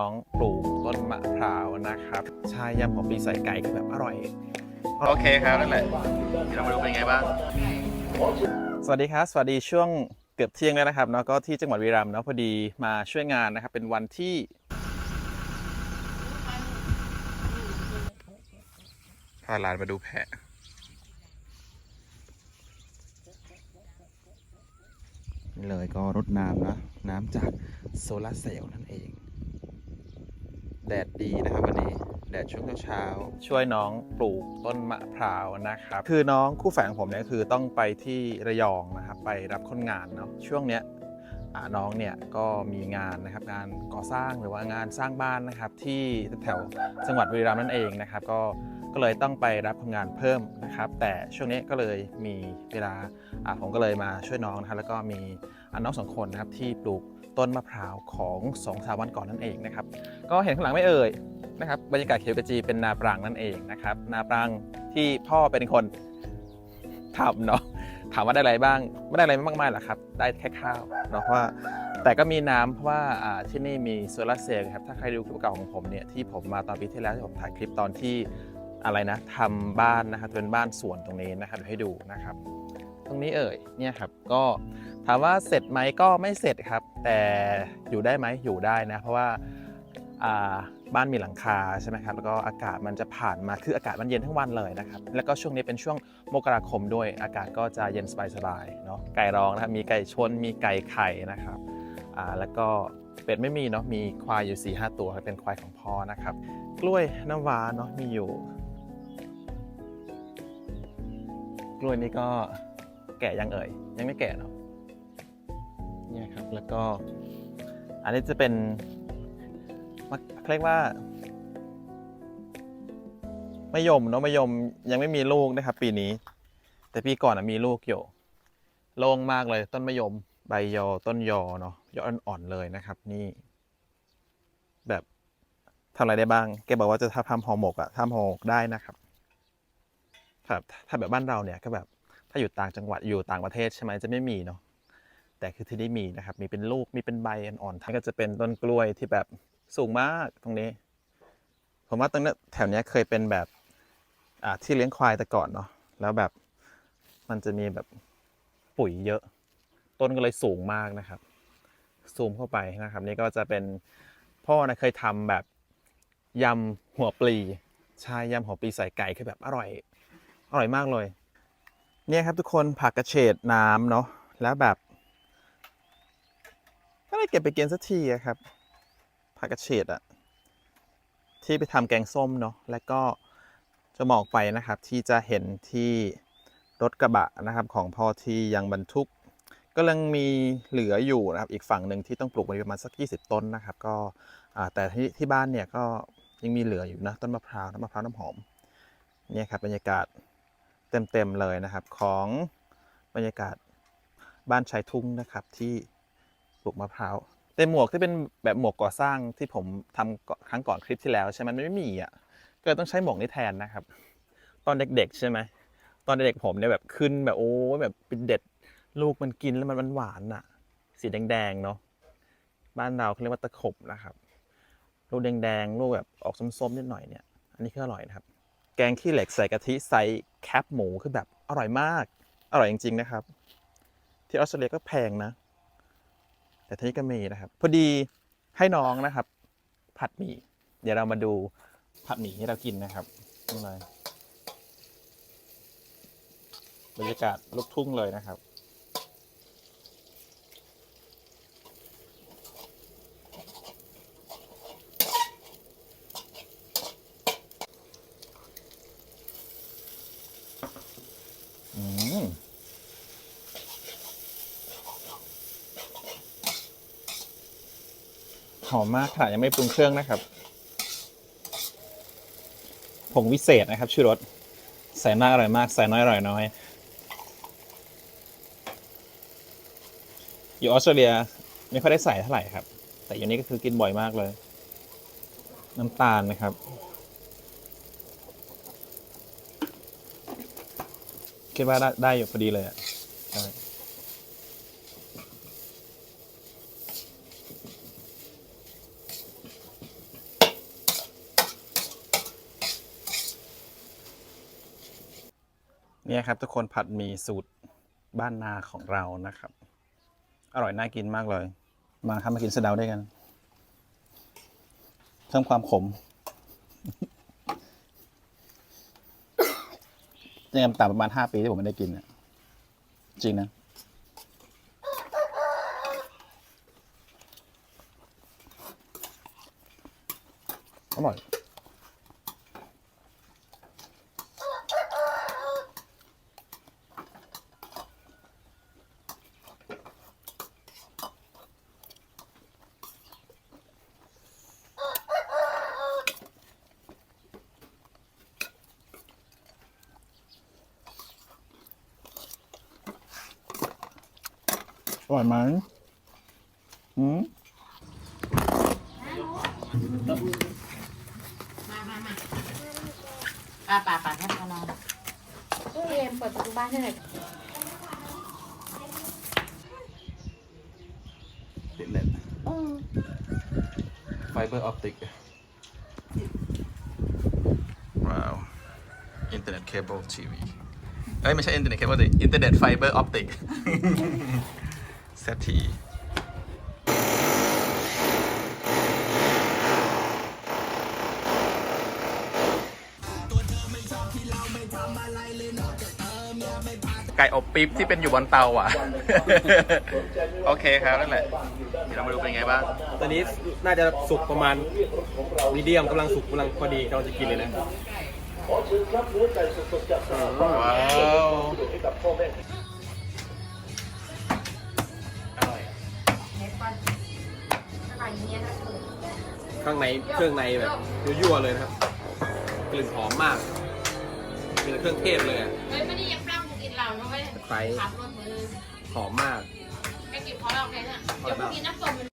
น้องปลูกต้นมะพร้าวนะครับชายยำหัวปีใส่ไก่คือแบบอร่อย โอเคครับนั่นแหละเดี๋ยวเรามาดูเป็นไงบ้าง สวัสดีครับ สวัสดีช่วงเกือบเที่ยงแล้วนะครับเนาะก็ที่จังหวัดวีรัมย์เนาะพอดีมาช่วยงานนะครับ เป็นวันที่ พาหลานมาดูแพะ นี่เลยก็รดน้ำนะ น้ำจากโซลาร์เซลล์นั่นเอง แดดดีนะครับวันนี้แดดช่วงเช้าๆช่วยน้องปลูกต้นมะพร้าวนะครับ คือน้องคู่แฝดของผมเนี่ยคือต้องไปที่ระยองนะครับ ไปรับคนงานเนาะช่วงเนี้ยอ่าน้องเนี่ยก็มีงานนะครับงานก่อสร้างหรือว่างานสร้างบ้านนะครับที่แถวจังหวัดบุรีรัมย์นั่นเองนะครับก็ก็เลยต้องไปรับคนงานเพิ่มนะครับ แต่ช่วงนี้ก็เลยมีเวลาอ่าผมก็เลยมาช่วยน้องนะครับแล้วก็มีอ่าน้องสองคนนะครับที่ปลูก ต้นมะพร้าวของสองสามวันก่อนนั่นเองนะครับ ก็เห็นข้างหลังไม่เอ่ยนะครับบรรยากาศเขียวกระจีเป็นนาปรังนั่นเองนะครับ นาปรังที่พ่อเป็นคนทำเนาะถามว่าได้อะไรบ้างไม่ได้อะไรมากมายหรอกครับ ได้แค่ข้าวเนาะเพราะว่า แต่ก็มีน้ำเพราะว่าที่นี่มีโซลาร์เซลล์ครับถ้าใครดูคลิปเก่าของผมเนี่ยที่ผมมาตอนปีที่แล้วที่ผมถ่ายคลิปตอนที่อะไรนะทำบ้านนะครับเป็นบ้านสวนตรงนี้นะครับดูให้ดูนะครับ ตรงนี้เอ่ยเนี่ยครับก็ถามว่าเสร็จไหมก็ไม่เสร็จครับ แต่อยู่ได้ไหมอยู่ได้นะ เพราะว่าบ้านมีหลังคาใช่ไหมครับแล้วก็อากาศมันจะผ่านมาคืออากาศมันเย็นทั้งวันเลยนะครับแล้วก็ช่วงนี้เป็นช่วงมกราคมด้วย อากาศก็จะเย็นสบายๆเนาะไก่ร้องนะครับมีไก่ชนมีไก่ไข่นะครับแล้วก็เป็ดไม่มีเนาะมีควายอยู่4ี่ห้าตัวเป็นควายของพ่อนะครับ กล้วยน้ำว้าเนาะมีอยู่ กล้วยนี่ก็ แก่ยังเอ่ย ยังไม่แก่เนาะเนี่ยครับ แล้วก็ อันนี้จะเป็นมะเรียกว่ามะยมเนาะมะยมยังไม่มีลูกนะครับ ปีนี้ แต่ปีก่อนนะมีลูกอยู่โล่งมากเลย ต้นมะยม ใบยอต้นยอเนาะยออ่อนๆเลยนะครับ นี่ แบบทำอะไรได้บ้างแกบอกว่าจะทำห่อหมกอะทำห่อหมกได้นะครับ ครับ ถ้าแบบบ้านเราเนี่ยก็แบบ ถ้าอยู่ต่างจังหวัดอยู่ต่างประเทศใช่ไหมจะไม่มีเนาะแต่คือที่นี่มีนะครับ มีเป็นลูกมีเป็นใบอ่อนๆทั้งก็จะเป็นต้นกล้วยที่แบบสูงมากตรงนี้ ผมว่าตรงนี้แถวนี้เคยเป็นแบบที่เลี้ยงควายแต่ก่อนเนาะแล้วแบบมันจะมีแบบปุ๋ยเยอะ ต้นก็เลยสูงมากนะครับ ซูมเข้าไปนะครับ นี่ก็จะเป็นพ่อนะเคยทำแบบยำหัวปลีใช่ยำหัวปลีใส่ไก่คือแบบอร่อยอร่อยมากเลย เนี่ยครับทุกคนผักกระเฉดน้ำเนาะแล้วแบบก็ไม่เก็บไปกินสักทีครับผักกระเฉดอะที่ไปทำแกงส้มเนาะแล้วก็จะบอกไปนะครับที่จะเห็นที่รถกระบะนะครับของพ่อที่ยังบรรทุกก็ยังมีเหลืออยู่นะครับอีกฝั่งหนึ่งที่ต้องปลูกไว้ประมาณสัก 20 ต้นนะครับ ก็แต่ที่ที่บ้านเนี่ยก็ยังมีเหลืออยู่นะต้นมะพร้าวน้ำมะพร้าวน้ำหอมเนี่ยครับบรรยากาศ เต็มๆเลยนะครับของบรรยากาศบ้านชายทุ่งนะครับที่ปลูกมะพร้าวแต่หมวกที่เป็นแบบหมวกก่อสร้างที่ผมทำก่อนครั้งก่อนคลิปที่แล้วใช่ไหมมันไม่มีอะก็เลยต้องใช้หมวกนี้แทนนะครับ ตอนเด็กๆ ใช่ไหมตอนเด็กผมเนี่ยแบบขึ้นแบบโอ้แบบเป็นเด็ดลูกมันกินแล้วมันหวานอะ สีแดงๆเนาะบ้านเราเขาเรียกว่าตะขบนะครับ ลูกแดงๆลูกแบบออกส้มๆนิดหน่อยเนี่ย อันนี้ก็อร่อยนะครับ กงขี้เหล็กใส่กะทิใส่แคบหมูคือแบบอร่อยมาก อร่อยจริงๆนะครับ ที่ออสเตรเลียก็แพงนะ แต่ที่นี่ก็มีนะครับ พอดีให้น้องนะครับ ผัดหมี่เดี๋ยวเรามาดูผัดหมี่ที่เรากินนะครับนี่เลยบรรยากาศลูกทุ่งเลยนะครับ อืมหอมมากค่ะ ยังไม่ปรุงเครื่องนะครับผงวิเศษนะครับชื่อรสใส่มากอร่อยมาก ใส่น้อยอร่อยน้อย อยู่ออสเตรเลียไม่ค่อยได้ใส่เท่าไหร่ครับ แต่อยู่นี้ก็คือกินบ่อยมากเลย น้ำตาลนะครับ คิดว่าได้ได้อยู่พอดีเลยอะเนี่ยครับทุกคนผัดมีสูตรบ้านนาของเรานะครับ อร่อยน่ากินมากเลย มาครับมากินเสะเดาด้วยกัน เพิ่มความขม ยังต่ำประมาณห้าปีที่ผมไม่ได้กินอะจริงนะ อร่อย อร่อยไหมอืมมามามาป่าป่าป่าแทบพอนอนตู้เอ็มเปิดประตูบ้านให้หน่อยติดเน็ตไฟเบอร์ออปติก ว้าว อินเทอร์เน็ตเคเบิลทีวี เอ้ย ไม่ใช่อินเทอร์เน็ตเคเบิลดิอินเทอร์เน็ตไฟเบอร์ออปติก เซทีไก่อบปิ๊บที่เป็นอยู่บนเตาอะ โอเคครับนั่นแหละ เดี๋ยวเรามาดูเป็นไงบ้าง ตอนนี้น่าจะสุกประมาณมีเดียมกำลังสุกกำลังพอดีกำลังจะกินเลยนะว้าว ข้างในเครื่องในแบบยั่วๆเลยนะครับกลิ่นหอมมากกลิ่นเครื่องเทศเลยอะเฮ้ยไม่ได้ยังข้ามกูกินเหล้านะเว้ยไฟขับรถมือหอมมาก แกกินพอแล้วแค่เนี่ยเดี๋ยวกูกินน้ำส้ม